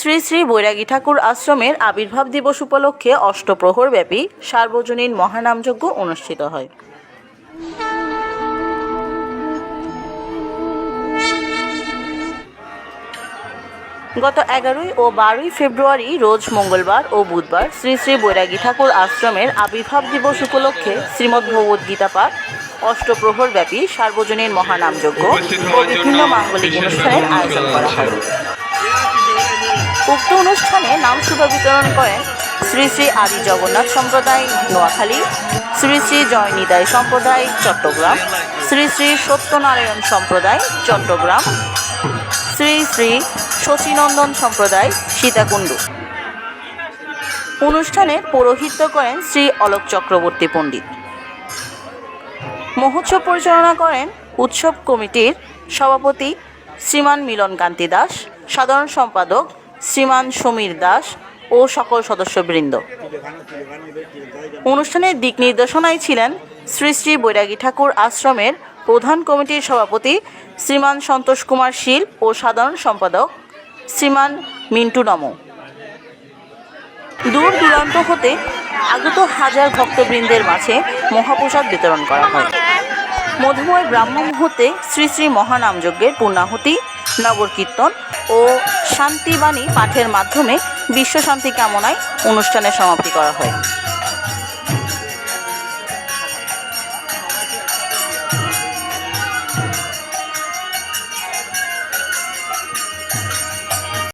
শ্রী শ্রী বৈরাগী ঠাকুর আশ্রমের আবির্ভাব দিবস উপলক্ষে অষ্টপ্রহরব্যাপী সার্বজনীন মহানামযজ্ঞ অনুষ্ঠিত হয়। গত এগারোই ও বারোই ফেব্রুয়ারি রোজ মঙ্গলবার ও বুধবার শ্রী শ্রী বৈরাগী ঠাকুর আশ্রমের আবির্ভাব দিবস উপলক্ষে শ্রীমদ্ ভগবদ্ গীতা পাঠ, অষ্টপ্রহরব্যাপী সার্বজনীন মহানামযজ্ঞ ও বিভিন্ন মাঙ্গলিক অনুষ্ঠানের আয়োজন করা হয়। উক্ত অনুষ্ঠানে নাম শুভ বিতরণ করেন শ্রী শ্রী আদি জগন্নাথ সম্প্রদায় নোয়াখালী, শ্রী শ্রী জয়নিদায় সম্প্রদায় চট্টগ্রাম, শ্রী শ্রী সত্যনারায়ণ সম্প্রদায় চট্টগ্রাম, শ্রী শ্রী শচীনন্দন সম্প্রদায় সীতাকুণ্ড। অনুষ্ঠানে পৌরোহিত্য করেন শ্রী অলোক চক্রবর্তী পণ্ডিত। মহোৎসব পরিচালনা করেন উৎসব কমিটির সভাপতি শ্রীমান মিলন কান্তি দাস, সাধারণ সম্পাদক শ্রীমান সমীর দাস ও সকল সদস্যবৃন্দ। অনুষ্ঠানের দিক নির্দেশনায় ছিলেন শ্রী শ্রী বৈরাগী ঠাকুর আশ্রমের প্রধান কমিটির সভাপতি শ্রীমান সন্তোষ কুমার শীল ও সাধারণ সম্পাদক শ্রীমান মিন্টু নমো। দূর দূরান্ত হতে আগত হাজার ভক্তবৃন্দের মাঝে মহাপ্রসাদ বিতরণ করা হয়। মধুময় ব্রাহ্ম মুহূর্তে শ্রী শ্রী মহানামযজ্ঞের পূর্ণাহুতি নগর কীর্তন ও শান্তিবাণী পাঠের মাধ্যমে বিশ্বশান্তি কামনায় অনুষ্ঠানের সমাপ্তি করা হয়।